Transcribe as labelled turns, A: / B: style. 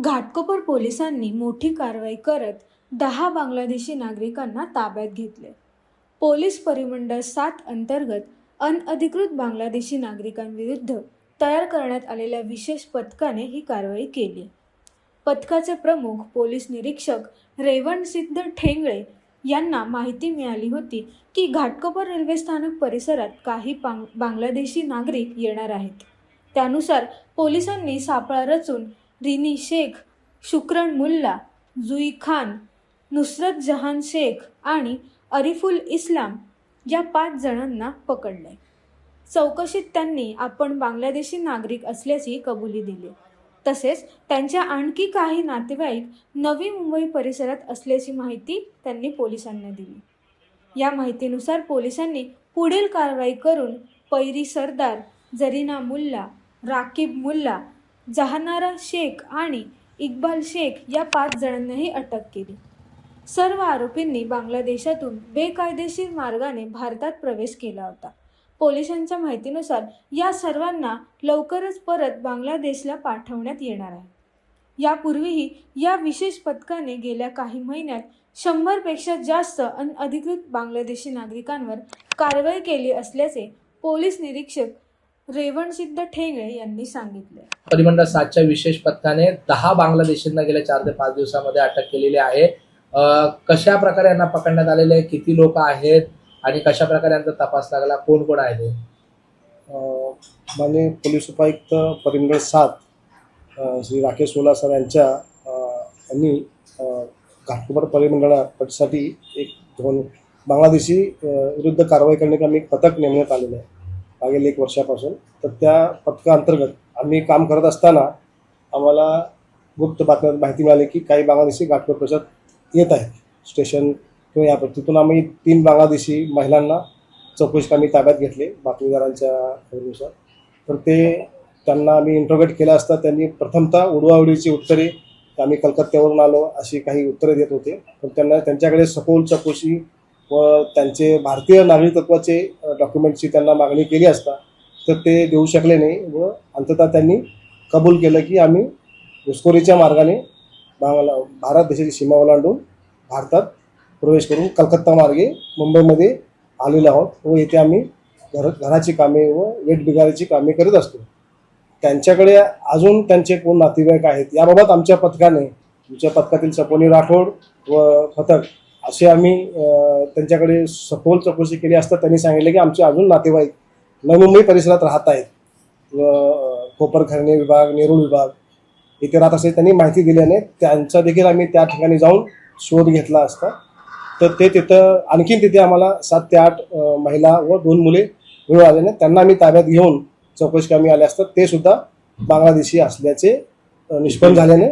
A: घाटकोपर पोलिसांनी मोठी कारवाई करत दहा बांगलादेशी नागरिकांना ताब्यात घेतले. पोलीस परिमंडळ सात अंतर्गत अनअधिकृत बांगलादेशी नागरिकांविरुद्ध तयार करण्यात आलेल्या विशेष पथकाने ही कारवाई केली. पथकाचे प्रमुख पोलीस निरीक्षक रेवणसिद्ध ठेंगळे यांना माहिती मिळाली होती की घाटकोपर रेल्वे स्थानक परिसरात काही बांग बांगलादेशी नागरिक येणार आहेत. त्यानुसार पोलिसांनी सापळा रचून रिनी शेख शुक्रन मुल्ला जुई खान नुसरत जहान शेख आणि अरिफुल इस्लाम या पाच जणांना पकडले चौकशीत त्यांनी आपण बांगलादेशी नागरिक असल्याची कबुली दिली. तसेच त्यांच्या आणखी काही नातेवाईक नवी मुंबई परिसरात असल्याची माहिती त्यांनी पोलिसांना दिली. या माहितीनुसार पोलिसांनी पुढील कारवाई करून पैरी सरदार जरीना मुल्ला राकीब मुल्ला जहानारा शेख आणि इक्बाल शेख या पाच जणांनाही अटक केली. सर्व आरोपींनी बांगलादेशातून बेकायदेशीर मार्गाने भारतात प्रवेश केला होता. पोलिसांच्या माहितीनुसार या सर्वांना लवकरच परत बांगलादेशला पाठवण्यात येणार आहे. यापूर्वीही या विशेष पथकाने गेल्या काही महिन्यात शंभरपेक्षा जास्त अनअधिकृत बांगलादेशी नागरिकांवर कारवाई केली असल्याचे पोलीस निरीक्षक रेवणसिद्ध ठेंगळे यांनी सांगितले.
B: परिमंडळ सातच्या विशेष पथकाने दहा बांगलादेशींना गेल्या चार ते पाच दिवसामध्ये अटक केलेली आहे. अ, कशा प्रकारे यांना पकडण्यात आलेले आहे? किती लोक आहेत? आणि कशा प्रकारे यांचा तपास लागला? कोण कोण आहे?
C: माननीय पोलीस उपायुक्त परिमंडळ सात श्री राकेश ओला सर यांच्या यांनी घाटकोपर परिमंडळासाठी एक दोन बांगलादेशी विरुद्ध कारवाई करण्यासाठी एक पथक नेमण्यात आलेलं आहे. मागील एक वर्षापासून तर त्या पथकाअंतर्गत आम्ही काम करत असताना आम्हाला गुप्त बातम्यात माहिती मिळाली की काही बांगलादेशी घाटकोपर प्रसाद येत आहेत. स्टेशन किंवा या तिथून आम्ही तीन बांगलादेशी महिलांना चौकशी आम्ही ताब्यात घेतले बातमीदारांच्या खबरीनुसार. तर ते त्यांना आम्ही इंट्रोगेट केलं असता त्यांनी प्रथमतः उडवाउडीची उत्तरे आम्ही कलकत्त्यावरून आलो अशी काही उत्तरे देत होते. पण त्यांना त्यांच्याकडे सखोल चौकशी व त्यांचे भारतीय नागरिकत्वाचे डॉक्युमेंटची त्यांना मागणी केली असता तर ते देऊ शकले नाही व अंततः त्यांनी कबूल केलं की आम्ही घुसखोरीच्या मार्गाने भागाला भारत देशाची सीमा ओलांडून भारतात प्रवेश करून कलकत्ता मार्गे मुंबईमध्ये आलेलो आहोत व येथे आम्ही घर घराची कामे व वेठबिगारीची कामे करीत असतो. त्यांच्याकडे अजून त्यांचे कोण नातेवाईक आहेत याबाबत आमच्या पथकाने आमच्या पथकातील सपोनी राठोड व पथक असे आम्ही त्यांच्याकडे सखोल चौकशी केली असता त्यांनी सांगितले की आमचे अजून नातेवाईक नवमुंबई परिसरात राहत आहेत. कोपरखरणे विभाग नेरूळ विभाग इथे राहत असे त्यांनी माहिती दिल्याने त्यांचा देखील आम्ही त्या ठिकाणी जाऊन शोध घेतला असता. तर ते तिथं आणखीन तिथे आम्हाला सात ते आठ महिला व दोन मुले मिळून आल्याने त्यांना आम्ही ताब्यात घेऊन चौकशी कामी आले असतात ते सुद्धा बांगलादेशी असल्याचे निष्पन्न झाल्याने